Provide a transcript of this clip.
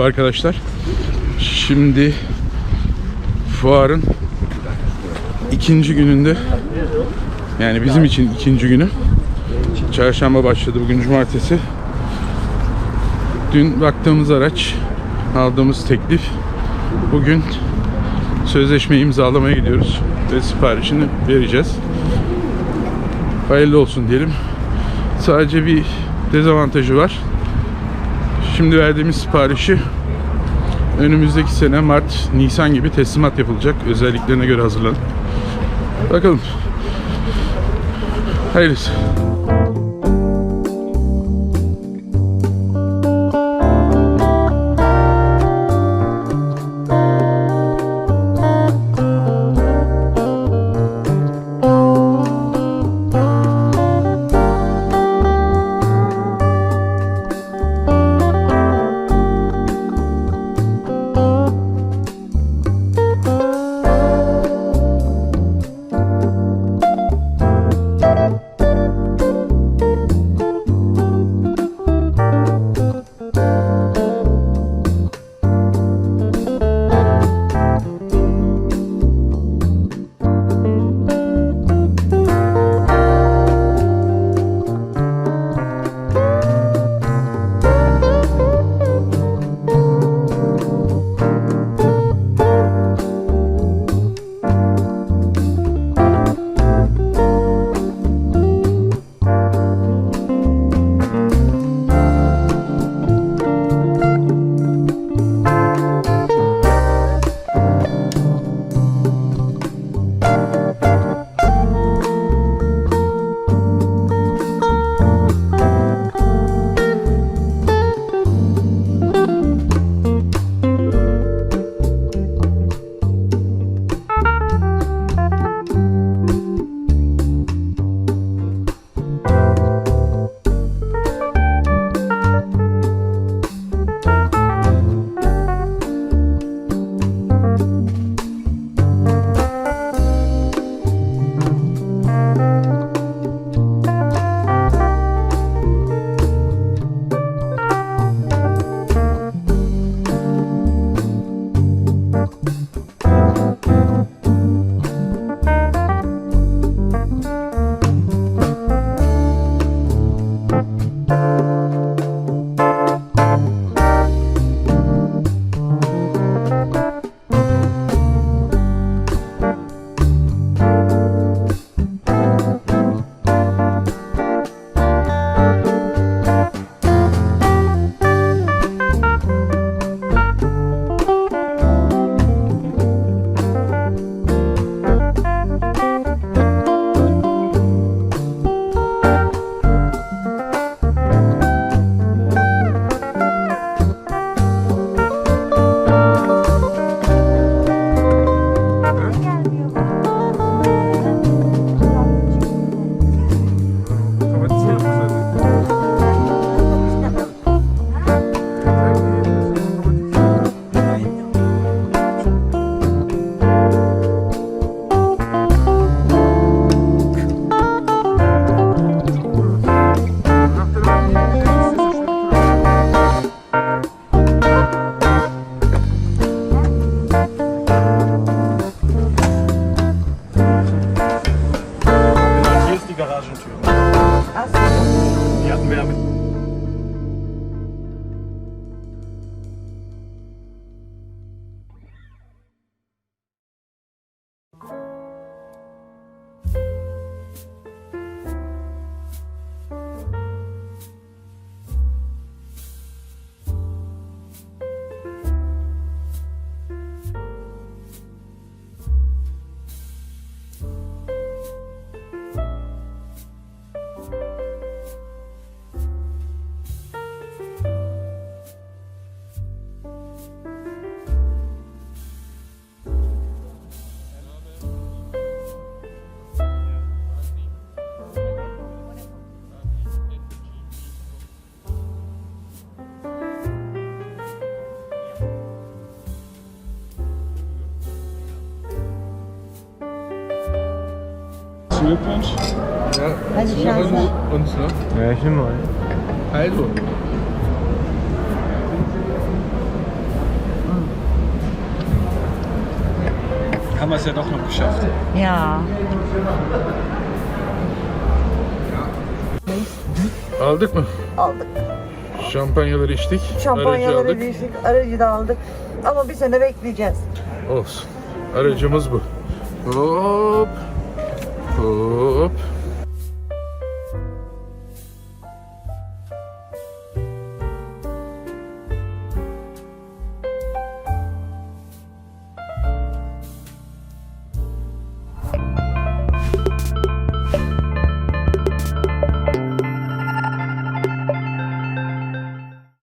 arkadaşlar. Şimdi fuarın ikinci gününde yani bizim için ikinci günü. Çarşamba başladı bugün cumartesi. Dün baktığımız araç, aldığımız teklif. Bugün sözleşme imzalamaya gidiyoruz ve siparişini vereceğiz. Hayırlı olsun diyelim. Sadece bir dezavantajı var. Şimdi verdiğimiz siparişi önümüzdeki sene Mart, Nisan gibi teslimat yapılacak. Özelliklerine göre hazırlanıp. Bakalım. Hayırlısı. Glückwunsch. Ja, also wir hören uns, ne? Ja, ich nehme mal. Also. Haben wir es ja doch noch geschafft. Ja. Aldık mı? Aldık. Şampanyaları içtik. Şampanyaları aracı aldık. içtik, aracı da aldık. Ama bir sene bekleyeceğiz. Olsun. Aracımız bu. Hop. Hop.